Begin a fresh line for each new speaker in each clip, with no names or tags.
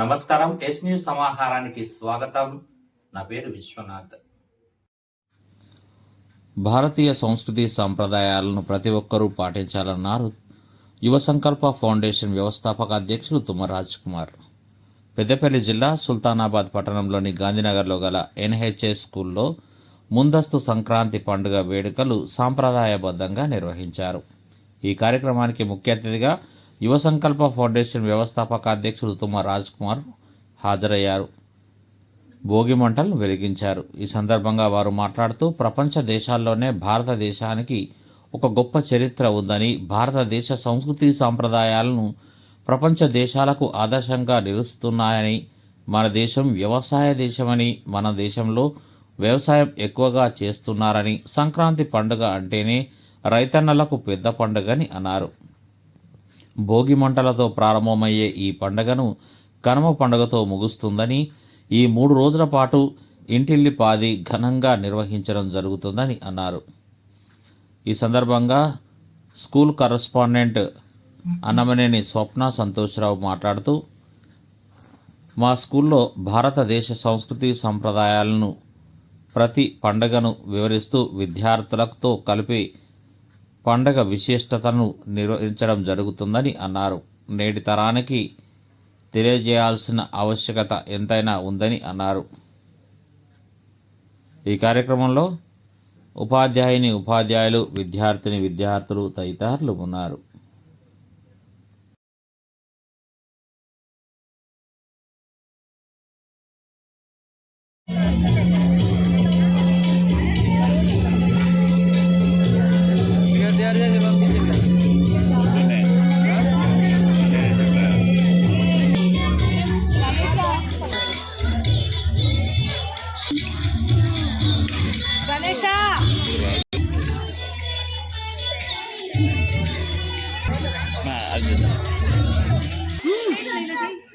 నమస్కారం yes news సమాహారానికి స్వాగతం. నా పేరు విశ్వనాథ్.
భారతీయ సంస్కృతి సాంప్రదాయాలను ప్రతి ఒక్కరూ పాటించాలన్నారు యువ సంకల్ప ఫౌండేషన్ వ్యవస్థాపక అధ్యక్షులు తుమ్మరాజ్ కుమార్. పెద్దపల్లి జిల్లా సుల్తానాబాద్ పట్టణంలోని గాంధీనగర్లో గల ఎన్హెచ్ఎస్ స్కూల్లో ముందస్తు సంక్రాంతి పండుగ వేడుకలు సాంప్రదాయబద్ధంగా నిర్వహించారు. ఈ కార్యక్రమానికి ముఖ్య అతిథిగా యువ సంకల్ప ఫౌండేషన్ వ్యవస్థాపక అధ్యక్షుడు తుమ్మ రాజ్ కుమార్ హాజరయ్యారు. భోగి మంటలను వెలిగించారు. ఈ సందర్భంగా వారు మాట్లాడుతూ ప్రపంచ దేశాల్లోనే భారతదేశానికి ఒక గొప్ప చరిత్ర ఉందని భారతదేశ సంస్కృతి సాంప్రదాయాలను ప్రపంచ దేశాలకు ఆదర్శంగా నిలుస్తున్నాయని మన దేశం వ్యవసాయ దేశమని మన దేశంలో వ్యవసాయం ఎక్కువగా చేస్తున్నారని సంక్రాంతి పండుగ అంటేనే రైతన్నలకు పెద్ద పండుగని అన్నారు. భోగి మంటలతో ప్రారంభమయ్యే ఈ పండగను కనుమ పండుగతో ముగుస్తుందని ఈ మూడు రోజుల పాటు ఇంటిల్లి పాది ఘనంగా నిర్వహించడం జరుగుతుందని అన్నారు. ఈ సందర్భంగా స్కూల్ కరస్పాండెంట్ అన్నమనేని స్వప్న సంతోష్రావు మాట్లాడుతూ మా స్కూల్లో భారతదేశ సంస్కృతి సంప్రదాయాలను ప్రతి పండగను వివరిస్తూ విద్యార్థులతో కలిపి పండగ విశిష్టతను నిర్వహించడం జరుగుతుందని అన్నారు. నేటి తరానికి తెలియజేయాల్సిన ఆవశ్యకత ఎంతైనా ఉందని అన్నారు. ఈ కార్యక్రమంలో ఉపాధ్యాయుని ఉపాధ్యాయులు విద్యార్థిని విద్యార్థులు తదితరులు ఉన్నారు.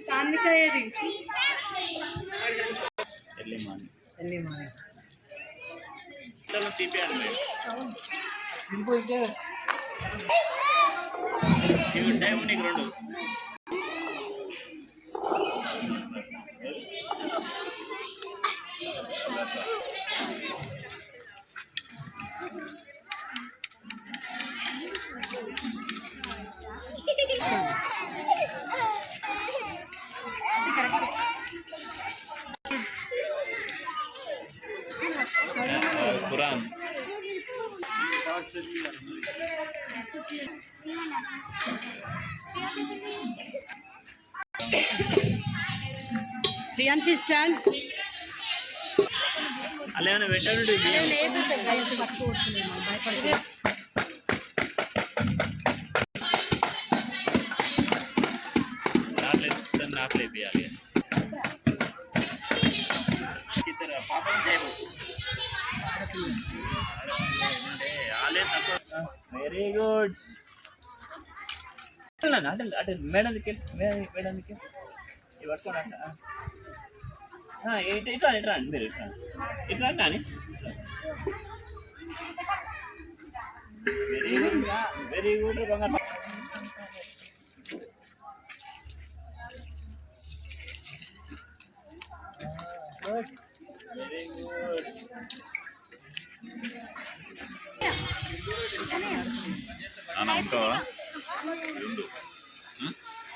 సాన్నికాయది
ఖురాన్
రియాన్షి స్టాండ్.
అలా ఏమైనా పెట్టాడు
భయపడి
నాట్లు ఇస్తాను నాట్లు వేపియాలి వెరీ గుడ్ అటు అటు మేడం మేడం ఇవి పట్టుకోండి అట్లా ఇటు ఇట్లా ఇట్లా అండి మీరు ఇట్లా ఇట్లా అంటే అని వెరీ గుడ్ వెరీ గుడ్ బంగారు.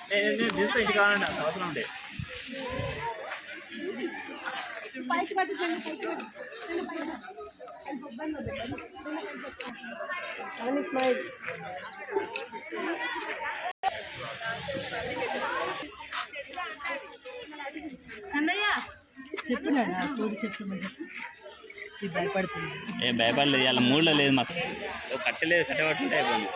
నేను నేను తీస్తా ఇంటి కావాలండి అంత అవసరం ఉండే
చెప్పినా సోది చెప్తున్నా భయపడుతుంది.
ఏం భయపడలేదు ఇవాళ మూడులో లేదు మాకు. కట్టలేదు కట్టబట్టుంటే అయిపోయింది.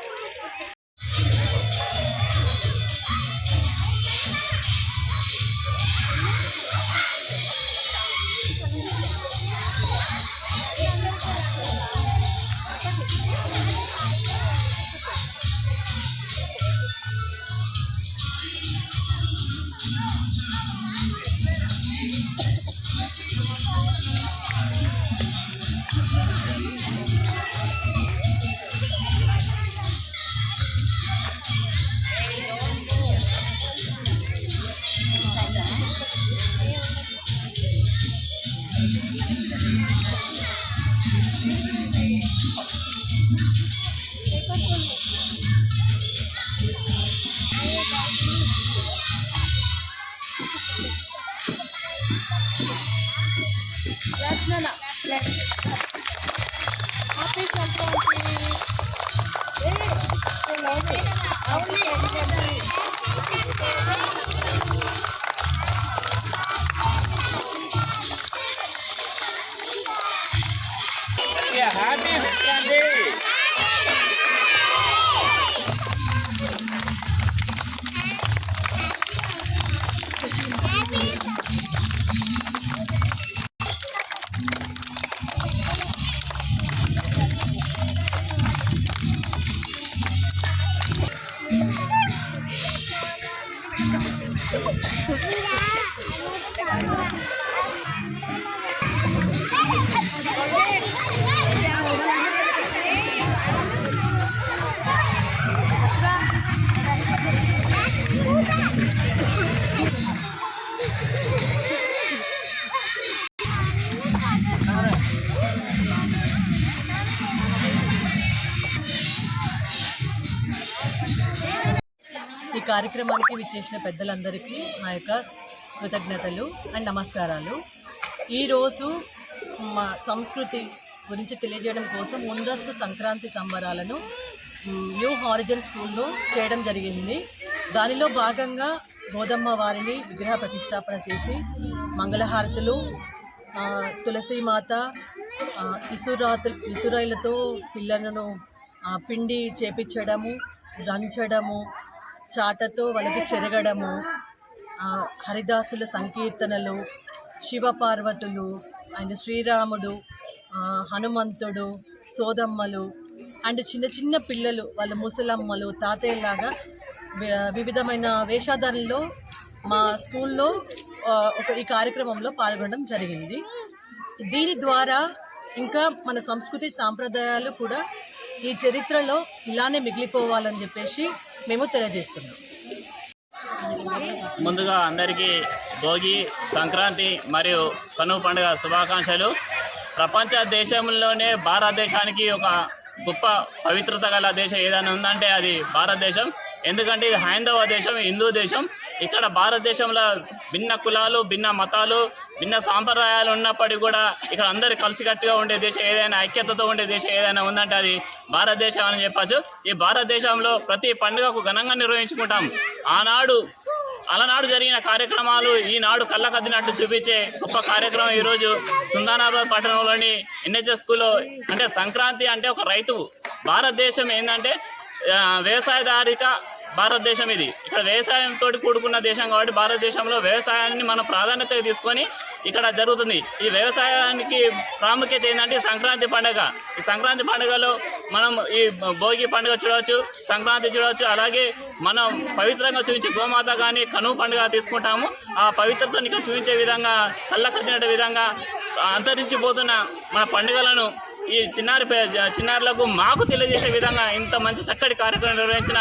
రత్నన హ్యాపీ సంక్రాంతి
అవును 哎呀，俺们闯祸了。కార్యక్రమానికి విచ్చేసిన పెద్దలందరికీ నా యొక్క కృతజ్ఞతలు అండ్ నమస్కారాలు. ఈరోజు మా సంస్కృతి గురించి తెలియజేయడం కోసం ముందస్తు సంక్రాంతి సంబరాలను న్యూ హారిజన్ స్కూల్లో చేయడం జరిగింది. దానిలో భాగంగా గోదమ్మ వారిని విగ్రహ ప్రతిష్టాపన చేసి మంగళహారతులు తులసీమాత ఆ, ఇసురాతు ఇసురాయిలతో పిల్లలను పిండి చేపించడము దంచడము చాటతో వాళ్ళకి చెరగడము హరిదాసుల సంకీర్తనలు శివపార్వతులు అండ్ శ్రీరాముడు హనుమంతుడు సోదమ్మలు అండ్ చిన్న చిన్న పిల్లలు వాళ్ళ ముసలమ్మలు తాతయ్యలాగా వివిధమైన వేషధారణలో మా స్కూల్లో ఒక ఈ కార్యక్రమంలో పాల్గొనడం జరిగింది. దీని ద్వారా ఇంకా మన సంస్కృతి సాంప్రదాయాలు కూడా ఈ చరిత్రలో ఇలానే మిగిలిపోవాలని చెప్పేసి మేము తెలియజేస్తున్నాం
ముందుగా అందరికీ భోగి సంక్రాంతి మరియు కనుమ పండుగ శుభాకాంక్షలు. ప్రపంచ దేశంలోనే భారతదేశానికి ఒక గొప్ప పవిత్రత గల దేశం ఏదైనా ఉందంటే అది భారతదేశం. ఎందుకంటే ఇది హైందవ దేశం హిందూ దేశం. ఇక్కడ భారతదేశంలో భిన్న కులాలు భిన్న మతాలు భిన్న సాంప్రదాయాలు ఉన్నప్పటికీ కూడా ఇక్కడ అందరు కలిసికట్టుగా ఉండే దేశం ఏదైనా ఐక్యతతో ఉండే దేశం ఏదైనా ఉందంటే అది భారతదేశం అని చెప్పచ్చు. ఈ భారతదేశంలో ప్రతి పండుగకు ఘనంగా నిర్వహించుకుంటాం. ఆనాడు అలనాడు జరిగిన కార్యక్రమాలు ఈనాడు కళ్ళకద్దినట్టు చూపించే గొప్ప కార్యక్రమం ఈరోజు సుందానాబాద్ పట్టణంలోని ఎన్హెచ్ఎస్ స్కూల్లో. అంటే సంక్రాంతి అంటే ఒక రైతు భారతదేశం ఏంటంటే వ్యవసాయదారిక భారతదేశం ఇది. ఇక్కడ వ్యవసాయంతో కూడుకున్న దేశం కాబట్టి భారతదేశంలో వ్యవసాయాన్ని మనం ప్రాధాన్యత తీసుకొని ఇక్కడ జరుగుతుంది. ఈ వ్యవసాయానికి ప్రాముఖ్యత ఏంటంటే సంక్రాంతి పండుగ. ఈ సంక్రాంతి పండుగలో మనం ఈ భోగి పండుగ చూడవచ్చు సంక్రాంతి చూడవచ్చు అలాగే మనం పవిత్రంగా చూపించే గోమాత కానీ కనువు పండుగ తీసుకుంటాము. ఆ పవిత్రతను ఇక్కడ చూపించే విధంగా చల్లకట్టిన విధంగా అంతరించిపోతున్న మన పండుగలను ఈ చిన్నారి పే- చిన్నారులకు మాకు తెలియజేసే విధంగా ఇంత మంచి చక్కటి కార్యక్రమం నిర్వహించిన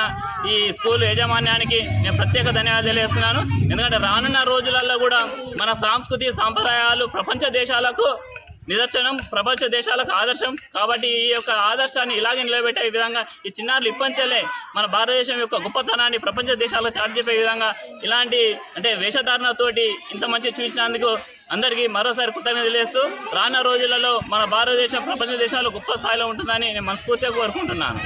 ఈ స్కూల్ యాజమాన్యానికి నేను ప్రత్యేక ధన్యవాదాలు తెలియజేస్తున్నాను. ఎందుకంటే రానున్న రోజులలో కూడా మన సాంస్కృతిక సాంప్రదాయాలు ప్రపంచ దేశాలకు నిదర్శనం ప్రపంచ దేశాలకు ఆదర్శం. కాబట్టి ఈ యొక్క ఆదర్శాన్ని ఇలాగే నిలబెట్టే విధంగా ఈ చిన్నారులు ఇప్పంచలే మన భారతదేశం యొక్క గొప్పతనాన్ని ప్రపంచ దేశాలకు చాటి చెప్పే విధంగా ఇలాంటి అంటే వేషధారణతోటి ఇంత మంచి చూసినందుకు అందరికీ మరోసారి కృతజ్ఞత తెలియజేస్తూ రానున్న రోజులలో మన భారతదేశం ప్రపంచ దేశాలు గొప్ప స్థాయిలో ఉంటుందని నేను మనస్ఫూర్తిగా కోరుకుంటున్నాను.